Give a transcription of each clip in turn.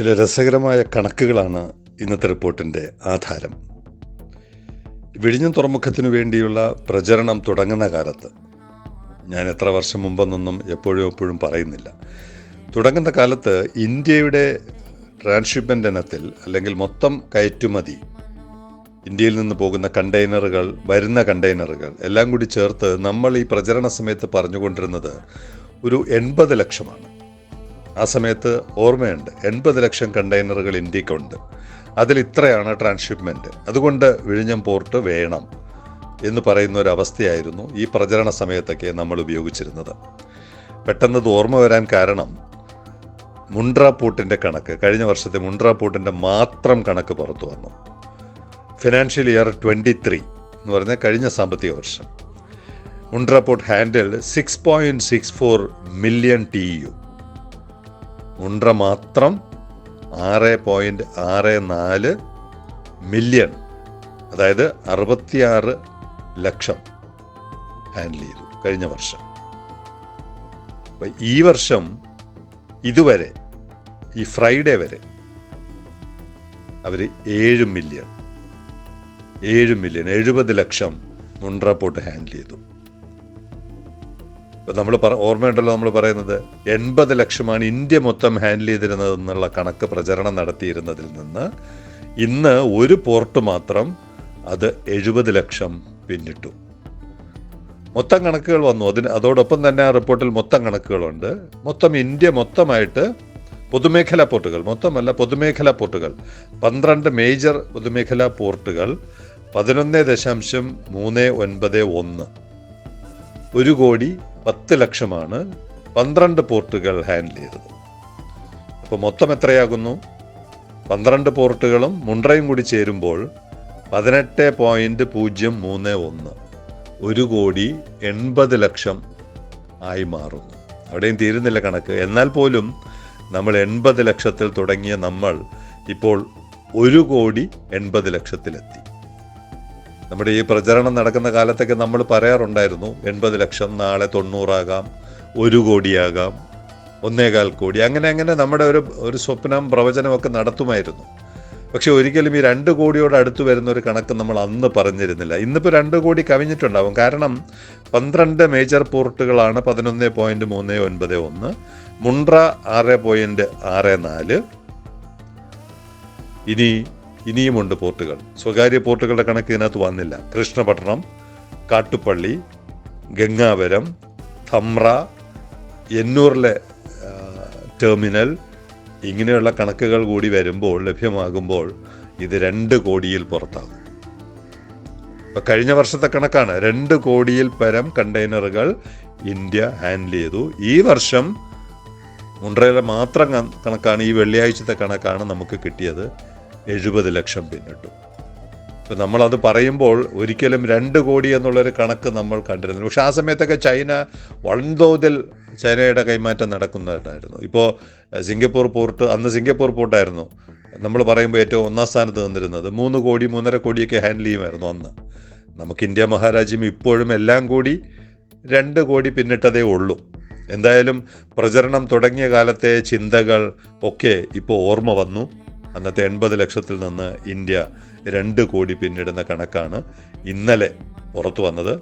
ചില രസകരമായ കണക്കുകളാണ് ഇന്നത്തെ റിപ്പോർട്ടിന്റെ ആധാരം. വിഴിഞ്ഞം തുറമുഖത്തിനു വേണ്ടിയുള്ള പ്രചരണം തുടങ്ങുന്ന കാലത്ത് ഞാൻ എത്ര വർഷം മുമ്പെന്നൊന്നും എപ്പോഴും എപ്പോഴും പറയുന്നില്ല. തുടങ്ങുന്ന കാലത്ത് ഇന്ത്യയുടെ ട്രാൻസ്ഷിപ്മെന്റ് ഇനത്തിൽ അല്ലെങ്കിൽ മൊത്തം കയറ്റുമതി ഇന്ത്യയിൽ നിന്ന് പോകുന്ന കണ്ടെയ്നറുകൾ വരുന്ന കണ്ടെയ്നറുകൾ എല്ലാം കൂടി ചേർത്ത് നമ്മൾ ഈ പ്രചരണ സമയത്ത് പറഞ്ഞുകൊണ്ടിരുന്നത് ഒരു എൺപത് ലക്ഷമാണ്. ആ സമയത്ത് ഓർമ്മയുണ്ട്. എൺപത് ലക്ഷം കണ്ടെയ്നറുകൾ ഇന്ത്യക്കുണ്ട്. അതിൽ ഇത്രയാണ് ട്രാൻസ്ഷിപ്മെന്റ് അതുകൊണ്ട് വിഴിഞ്ഞം പോർട്ട് വേണം എന്ന് പറയുന്ന ഒരു അവസ്ഥയായിരുന്നു ഈ പ്രചരണ സമയത്തൊക്കെ നമ്മൾ ഉപയോഗിച്ചിരുന്നത്. പെട്ടെന്ന് ഓർമ്മ വരാൻ കാരണം മുണ്ട്ര പൂട്ടിന്റെ കണക്ക്. കഴിഞ്ഞ വർഷത്തെ മുണ്ട്ര പൂട്ടിന്റെ മാത്രം കണക്ക് പുറത്തു വന്നു. ഫിനാൻഷ്യൽ ഇയർ ട്വന്റി ത്രീ എന്ന് പറഞ്ഞാൽ കഴിഞ്ഞ സാമ്പത്തിക വർഷം. Mundra port handle six point six four million T U Mundra മാത്രം ആറ് പോയിന്റ് ആറ് നാല് മില്യൺ അതായത് അറുപത്തിയാറ് ലക്ഷം ഹാൻഡിൽ ചെയ്തു കഴിഞ്ഞ വർഷം. ഈ വർഷം ഇതുവരെ ഈ ഫ്രൈഡേ വരെ അവർ ഏഴ് മില്യൺ ഏഴ് മില്യൺ എഴുപത് ലക്ഷം മുണ്ട്ര റിപ്പോർട്ട് ഹാൻഡിൽ ചെയ്തു. ഇപ്പൊ നമ്മൾ പറ ഓർമ്മയുണ്ടല്ലോ നമ്മൾ പറയുന്നത് എൺപത് ലക്ഷമാണ് ഇന്ത്യ മൊത്തം ഹാൻഡിൽ ചെയ്തിരുന്നത് എന്നുള്ള കണക്ക് പ്രചരണം നടത്തിയിരുന്നതിൽ നിന്ന് ഇന്ന് ഒരു പോർട്ട് മാത്രം അത് എഴുപത് ലക്ഷം പിന്നിട്ടു. മൊത്തം കണക്കുകൾ വന്നു. അതിന് അതോടൊപ്പം തന്നെ ആ റിപ്പോർട്ടിൽ മൊത്തം കണക്കുകളുണ്ട്. മൊത്തം ഇന്ത്യ മൊത്തമായിട്ട് പൊതുമേഖലാ പോർട്ടുകൾ മൊത്തമല്ല പൊതുമേഖലാ പോർട്ടുകൾ പന്ത്രണ്ട് മേജർ പൊതുമേഖലാ പോർട്ടുകൾ പതിനൊന്ന് ദശാംശം മൂന്ന് ഒൻപത് ഒന്ന്. ഒരു കോടി പത്ത് ലക്ഷമാണ് പന്ത്രണ്ട് പോർട്ടുകൾ ഹാൻഡിൽ ചെയ്തത്. അപ്പോൾ മൊത്തം എത്രയാകുന്നു? പന്ത്രണ്ട് പോർട്ടുകളും മുണ്ടയും കൂടി ചേരുമ്പോൾ പതിനെട്ട് പോയിന്റ് പൂജ്യം മൂന്ന് ഒന്ന് ഒരു കോടി എൺപത് ലക്ഷം ആയി മാറുന്നു. അവിടെയും തീരുന്നില്ല കണക്ക്. എന്നാൽ പോലും നമ്മൾ എൺപത് ലക്ഷത്തിൽ തുടങ്ങിയ നമ്മൾ ഇപ്പോൾ ഒരു കോടി എൺപത് ലക്ഷത്തിലെത്തി. നമ്മുടെ ഈ പ്രചരണം നടക്കുന്ന കാലത്തൊക്കെ നമ്മൾ പറയാറുണ്ടായിരുന്നു എൺപത് ലക്ഷം നാളെ തൊണ്ണൂറാകാം ഒരു കോടിയാകാം ഒന്നേകാൽ കോടി. അങ്ങനെ അങ്ങനെ നമ്മുടെ ഒരു ഒരു സ്വപ്നം പ്രവചനമൊക്കെ നടത്തുമായിരുന്നു. പക്ഷെ ഒരിക്കലും ഈ രണ്ട് കോടിയോട് അടുത്ത് വരുന്ന ഒരു കണക്ക് നമ്മൾ അന്ന് പറഞ്ഞിരുന്നില്ല. ഇന്നിപ്പോൾ രണ്ട് കോടി കവിഞ്ഞിട്ടുണ്ടാവും. കാരണം പന്ത്രണ്ട് മേജർ പോർട്ടുകളാണ് പതിനൊന്ന് പോയിന്റ് മൂന്ന് ഒൻപത് ഒന്ന് മുണ്ട്ര ആറ് പോയിന്റ് ആറ് നാല്. ഇനി ഇനിയുമുണ്ട് പോർട്ടുകൾ. സ്വകാര്യ പോർട്ടുകളുടെ കണക്ക് ഇതിനകത്ത് വന്നില്ല. കൃഷ്ണപട്ടണം കാട്ടുപള്ളി ഗംഗാപുരം ധമ്ര എന്നൂറിലെ ടെർമിനൽ ഇങ്ങനെയുള്ള കണക്കുകൾ കൂടി വരുമ്പോൾ ലഭ്യമാകുമ്പോൾ ഇത് രണ്ട് കോടിയിൽ പുറത്താകും. ഇപ്പം കഴിഞ്ഞ വർഷത്തെ കണക്കാണ്. രണ്ട് കോടിയിൽ പരം കണ്ടെയ്നറുകൾ ഇന്ത്യ ഹാൻഡിൽ ചെയ്തു. ഈ വർഷം മുണ്ട്രയിലെ മാത്രം കണക്കാണ് ഈ വെള്ളിയാഴ്ചത്തെ കണക്കാണ് നമുക്ക് കിട്ടിയത്. എഴുപത് ലക്ഷം പിന്നിട്ടു. ഇപ്പം നമ്മളത് പറയുമ്പോൾ ഒരിക്കലും രണ്ട് കോടി എന്നുള്ളൊരു കണക്ക് നമ്മൾ കണ്ടിരുന്നു പക്ഷെ ആ സമയത്തൊക്കെ ചൈന വൻതോതിൽ ചൈനയുടെ കൈമാറ്റം നടക്കുന്നതായിട്ടായിരുന്നു. ഇപ്പോൾ സിംഗപ്പൂർ പോർട്ട് അന്ന് സിംഗപ്പൂർ പോർട്ടായിരുന്നു. നമ്മൾ പറയുമ്പോൾ ഏറ്റവും ഒന്നാം സ്ഥാനത്ത് നിന്നിരുന്നത് മൂന്ന് കോടി മൂന്നര കോടിയൊക്കെ ഹാൻഡിൽ ചെയ്യുമായിരുന്നു അന്ന്. നമുക്ക് ഇന്ത്യ മഹാരാജ്യം ഇപ്പോഴും എല്ലാം കൂടി രണ്ട് കോടി പിന്നിട്ടതേ ഉള്ളൂ. എന്തായാലും പ്രചരണം തുടങ്ങിയ കാലത്തെ ചിന്തകൾ ഒക്കെ ഇപ്പോൾ ഓർമ്മ വന്നു. അന്നത്തെ എൺപത് ലക്ഷത്തിൽ നിന്ന് ഇന്ത്യ രണ്ട് കോടി പിന്നിടുന്ന കണക്കാണ് ഇന്നലെ പുറത്തു വന്നത്.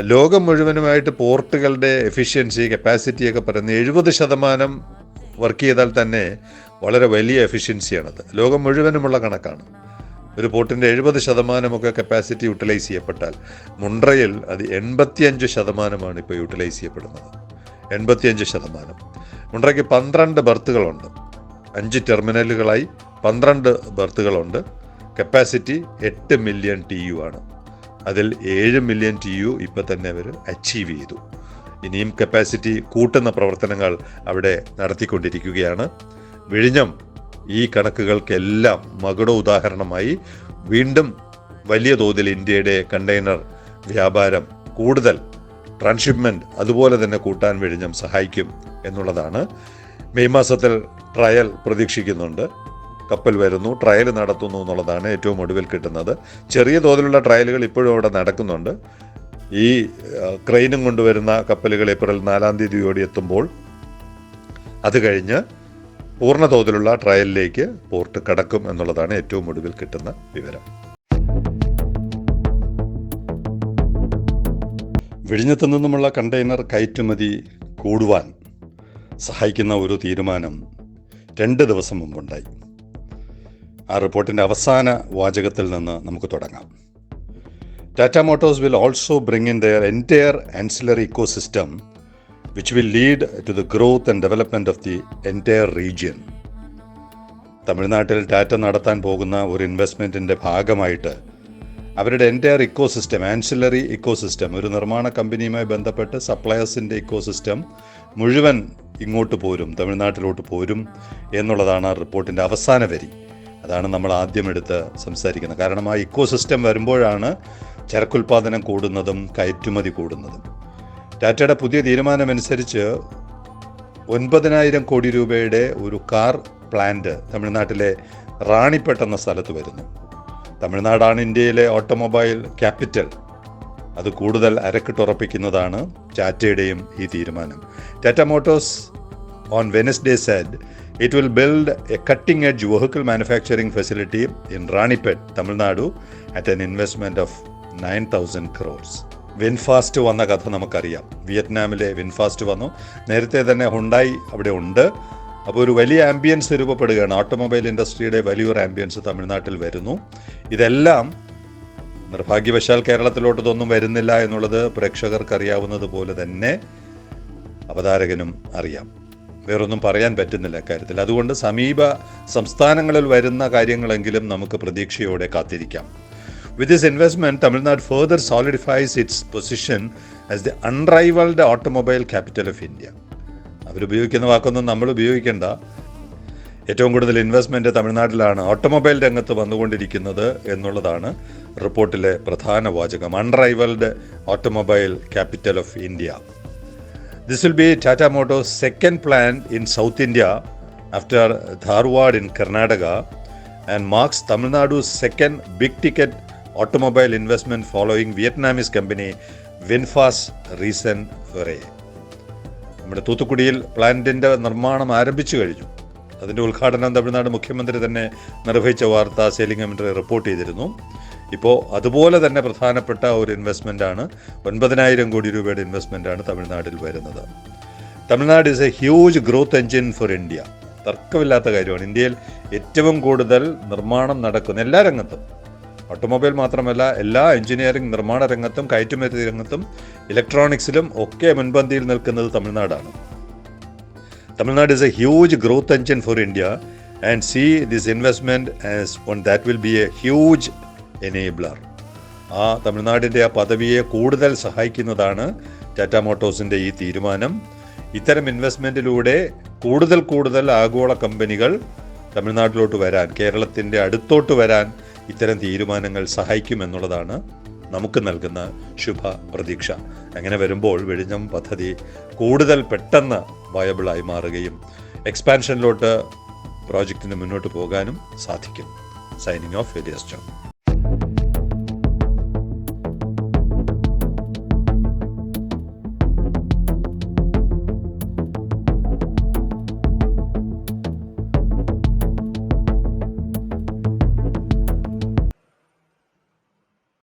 ലോകം മുഴുവനുമായിട്ട് പോർട്ടുകളുടെ എഫിഷ്യൻസി കപ്പാസിറ്റിയൊക്കെ പറയുന്നത് എഴുപത് ശതമാനം വർക്ക് ചെയ്താൽ തന്നെ വളരെ വലിയ എഫിഷ്യൻസിയാണത്. ലോകം മുഴുവനുമുള്ള കണക്കാണ്. ഒരു പോർട്ടിന്റെ എഴുപത് ശതമാനമൊക്കെ കപ്പാസിറ്റി യൂട്ടിലൈസ് ചെയ്യപ്പെട്ടാൽ മുണ്ട്രയിൽ അത് എൺപത്തിയഞ്ച് ശതമാനമാണ് ഇപ്പോൾ യൂട്ടിലൈസ് ചെയ്യപ്പെടുന്നത്. എൺപത്തിയഞ്ച് ശതമാനം. മുണ്ട്രയ്ക്ക് പന്ത്രണ്ട് ബർത്തുകളുണ്ട്. അഞ്ച് ടെർമിനലുകളായി പന്ത്രണ്ട് ബർത്തുകളുണ്ട്. കപ്പാസിറ്റി എട്ട് മില്യൺ ടി യു ആണ്. അതിൽ ഏഴ് മില്യൺ ടി യു ഇപ്പം തന്നെ അവർ അച്ചീവ് ചെയ്തു. ഇനിയും കപ്പാസിറ്റി കൂട്ടുന്ന പ്രവർത്തനങ്ങൾ അവിടെ നടത്തിക്കൊണ്ടിരിക്കുകയാണ്. വിഴിഞ്ഞം ഈ കണക്കുകൾക്കെല്ലാം മകുട ഉദാഹരണമായി വീണ്ടും വലിയ തോതിൽ ഇന്ത്യയുടെ കണ്ടെയ്നർ വ്യാപാരം കൂടുതൽ ട്രാൻഷിപ്മെന്റ് അതുപോലെ തന്നെ കൂട്ടാൻ വിഴിഞ്ഞം സഹായിക്കും എന്നുള്ളതാണ് മെയ് മാസത്തിൽ ട്രയൽ പ്രതീക്ഷിക്കുന്നുണ്ട്. കപ്പൽ വരുന്നു. ട്രയൽ നടത്തുന്നു എന്നുള്ളതാണ് ഏറ്റവും ഒടുവിൽ കിട്ടുന്നത്. ചെറിയ തോതിലുള്ള ട്രയലുകൾ ഇപ്പോഴും അവിടെ നടക്കുന്നുണ്ട്. ഈ ക്രെയിനും കൊണ്ടുവരുന്ന കപ്പലുകൾ ഏപ്രിൽ നാലാം തീയതിയോടെ എത്തുമ്പോൾ അത് കഴിഞ്ഞ് പൂർണ തോതിലുള്ള ട്രയലിലേക്ക് പോർട്ട് കടക്കും എന്നുള്ളതാണ് ഏറ്റവും ഒടുവിൽ കിട്ടുന്ന വിവരം. വിഴിഞ്ഞത്തു നിന്നുമുള്ള കണ്ടെയ്നർ കയറ്റുമതി കൂടുവാൻ സഹായിക്കുന്ന ഒരു തീരുമാനം രണ്ട് ദിവസം മുമ്പുണ്ടായി. ആ റിപ്പോർട്ടിന്റെ അവസാന വാചകത്തിൽ നിന്ന് നമുക്ക് തുടങ്ങാം. Tata Motors will also bring in their entire ancillary ecosystem which will lead to the growth and development of the entire region തമിഴ്നാട്ടിൽ ടാറ്റ നടത്താൻ പോകുന്ന ഒരു ഇൻവെസ്റ്റ്മെന്റിന്റെ ഭാഗമായിട്ട് അവരുടെ entire ecosystem ancillary ecosystem ഒരു നിർമ്മാണ കമ്പനിയുമായി ബന്ധപ്പെട്ട് സപ്ലയേഴ്സിന്റെ ഇക്കോ സിസ്റ്റം മുഴുവൻ ഇങ്ങോട്ട് പോരും തമിഴ്നാട്ടിലോട്ട് പോരും എന്നുള്ളതാണ് ആ റിപ്പോർട്ടിന്റെ അവസാന വരി. അതാണ് നമ്മൾ ആദ്യം എടുത്ത് സംസാരിക്കുന്നത്. കാരണം ആ ഇക്കോ സിസ്റ്റം വരുമ്പോഴാണ് ചരക്കുൽപാദനം കൂടുന്നതും കയറ്റുമതി കൂടുന്നതും. ടാറ്റയുടെ പുതിയ തീരുമാനമനുസരിച്ച് ഒൻപതിനായിരം കോടി രൂപയുടെ ഒരു കാർ പ്ലാന്റ് തമിഴ്നാട്ടിലെ റാണിപ്പെട്ട് എന്ന സ്ഥലത്ത് വരുന്നു. തമിഴ്നാടാണ് ഇന്ത്യയിലെ ഓട്ടോമൊബൈൽ ക്യാപിറ്റൽ. അത് കൂടുതൽ അരക്കിട്ടുറപ്പിക്കുന്നതാണ് ടാറ്റയുടെയും ഈ തീരുമാനം. Tata Motors on Wednesday said it will build a cutting edge vehicle manufacturing facility in Ranipet Tamil Nadu at an investment of nine thousand crores VinFast വന്ന കഥ നമുക്കറിയാം. വിയറ്റ്നാമിലെ വിൻഫാസ്റ്റ് വന്നു. നേരത്തെ തന്നെ ഹുണ്ടായി അവിടെ ഉണ്ട്. അപ്പോൾ ഒരു വലിയ ആംബിയൻസ് രൂപപ്പെടുകയാണ്. ഓട്ടോമൊബൈൽ ഇൻഡസ്ട്രിയുടെ വലിയൊരു ആംബിയൻസ് തമിഴ്നാട്ടിൽ വരുന്നു. ഇതെല്ലാം നിർഭാഗ്യവശാൽ കേരളത്തിലോട്ട് ഇതൊന്നും വരുന്നില്ല എന്നുള്ളത് പ്രേക്ഷകർക്ക് അറിയാവുന്നത് പോലെ തന്നെ അവതാരകനും അറിയാം. വേറൊന്നും പറയാൻ പറ്റുന്നില്ല കാര്യത്തിൽ അതുകൊണ്ട് സമീപ സംസ്ഥാനങ്ങളിൽ വരുന്ന കാര്യങ്ങളെങ്കിലും നമുക്ക് പ്രതീക്ഷയോടെ കാത്തിരിക്കാം. With this investment, Tamil Nadu further solidifies its position as the unrivaled automobile capital of India. അവരുപയോഗിക്കുന്ന വാക്കൊന്നും നമ്മൾ ഉപയോഗിക്കേണ്ട. ഏറ്റവും കൂടുതൽ ഇൻവെസ്റ്റ്മെന്റ് തമിഴ്നാട്ടിലാണ് ഓട്ടോമൊബൈൽ രംഗത്ത് വന്നുകൊണ്ടിരിക്കുന്നത് എന്നുള്ളതാണ് റിപ്പോർട്ടിലെ പ്രധാന വാചകം. Unrivalled automobile capital of India this will be Tata Motors second plan in South India after Dharwad in Karnataka and marks Tamil Nadu second big ticket automobile investment following Vietnamese company VinFast recent foray നമ്മുടെ തൂത്തുക്കുടിയിൽ പ്ലാന്റിന്റെ നിർമ്മാണം ആരംഭിച്ചു കഴിഞ്ഞു. അതിന്റെ ഉദ്ഘാടനം തമിഴ്നാട് മുഖ്യമന്ത്രി തന്നെ നിർവഹിച്ച വാർത്ത സേലിംഗ് കമൻട്രി റിപ്പോർട്ട് ചെയ്തിരുന്നു. ഇപ്പോൾ അതുപോലെ തന്നെ പ്രധാനപ്പെട്ട ഒരു ഇൻവെസ്റ്റ്മെന്റാണ് ഒൻപതിനായിരം കോടി രൂപയുടെ ഇൻവെസ്റ്റ്മെന്റാണ് തമിഴ്നാട്ടിൽ വരുന്നത്. Tamil Nadu is a huge growth engine for India തർക്കമില്ലാത്ത കാര്യമാണ്. ഇന്ത്യയിൽ ഏറ്റവും കൂടുതൽ നിർമ്മാണം നടക്കുന്ന എല്ലാ രംഗത്തും ഓട്ടോമൊബൈൽ മാത്രമല്ല എല്ലാ എഞ്ചിനീയറിംഗ് നിർമ്മാണ രംഗത്തും കയറ്റുമതി രംഗത്തും ഇലക്ട്രോണിക്സിലും ഒക്കെ മുൻപന്തിയിൽ നിൽക്കുന്നത് തമിഴ്നാടാണ്. Tamil Nadu is a huge growth engine for India and see this investment as on that will be a huge enabler ആ തമിഴ്നാടിന്റെ ആ പദവിയെ കൂടുതൽ സഹായിക്കുന്നതാണ് ടാറ്റ മോട്ടോഴ്സിന്റെ ഈ തീരുമാനം. ഇത്തരം ഇൻവെസ്റ്റ്മെന്റിലൂടെ കൂടുതൽ കൂടുതൽ ആഗോള കമ്പനികൾ തമിഴ്നാട്ടിലോട്ട് വരാൻ കേരളത്തിന്റെ അടുത്തോട്ട് വരാൻ ഇത്തരം തീരുമാനങ്ങൾ സഹായിക്കുമെന്നുള്ളതാണ് നമുക്ക് നൽകുന്ന ശുഭ പ്രതീക്ഷ അങ്ങനെ വരുമ്പോൾ വിഴിഞ്ഞം പദ്ധതി കൂടുതൽ പെട്ടെന്ന് വയബിളായി മാറുകയും എക്സ്പാൻഷനിലോട്ട് പ്രോജക്റ്റിന് മുന്നോട്ട് പോകാനും സാധിക്കും. Signing off Elias John